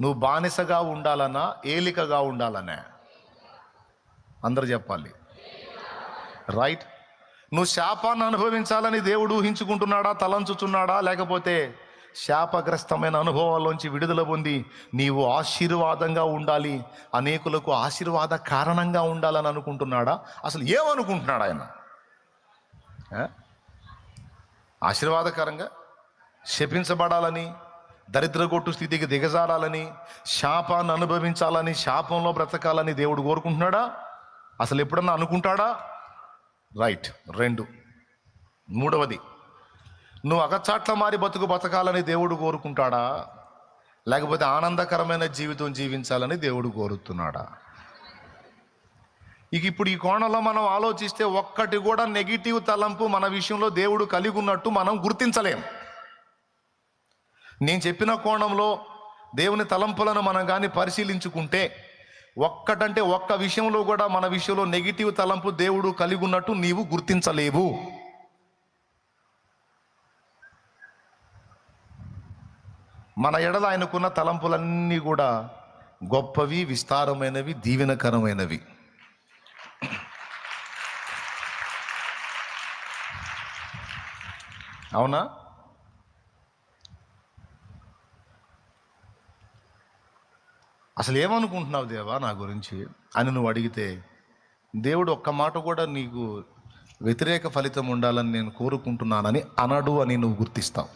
నువ్వు బానిసగా ఉండాలన్నా ఏలికగా ఉండాలనే అందరు చెప్పాలి. రైట్ నువ్వు శాపాన్ని అనుభవించాలని దేవుడు ఊహించుకుంటున్నాడా తలంచుతున్నాడా? లేకపోతే శాపగ్రస్తమైన అనుభవాల్లోంచి విడుదల పొంది నీవు ఆశీర్వాదంగా ఉండాలి అనేకులకు ఆశీర్వాద కారణంగా ఉండాలని అనుకుంటున్నాడా? అసలు ఏమనుకుంటున్నాడు ఆయన? ఆశీర్వాదకరంగా? శపించబడాలని? దరిద్రగొట్టు స్థితికి దిగజారాలని శాపాన్ని అనుభవించాలని శాపంలో బ్రతకాలని దేవుడు కోరుకుంటున్నాడా? అసలు ఎప్పుడన్నా అనుకుంటాడా? రైట్ రెండు. మూడవది నువ్వు అగచాట్ల మారి బతుకు బతకాలని దేవుడు కోరుకుంటాడా? లేకపోతే ఆనందకరమైన జీవితం జీవించాలని దేవుడు కోరుతున్నాడా? ఇక ఇప్పుడు ఈ కోణంలో మనం ఆలోచిస్తే ఒక్కటి కూడా నెగిటివ్ తలంపు మన విషయంలో దేవుడు కలిగి ఉన్నట్టు మనం గుర్తించలేం. నేను చెప్పిన కోణంలో దేవుని తలంపులను మనం కానీ పరిశీలించుకుంటే ఒక్కటంటే ఒక్క విషయంలో కూడా మన విషయంలో నెగిటివ్ తలంపు దేవుడు కలిగి ఉన్నట్టు నీవు గుర్తించలేవు. మన ఎడల ఆయనకున్న తలంపులన్నీ కూడా గొప్పవి విస్తారమైనవి దీవెనకరమైనవి. అవునా? అసలు ఏమనుకుంటున్నావు దేవా నా గురించి అని నువ్వు అడిగితే దేవుడు ఒక్క మాట కూడా నీకు వ్యతిరేక ఫలితం ఉండాలని నేను కోరుకుంటున్నానని అనడు అని నువ్వు గుర్తిస్తావు.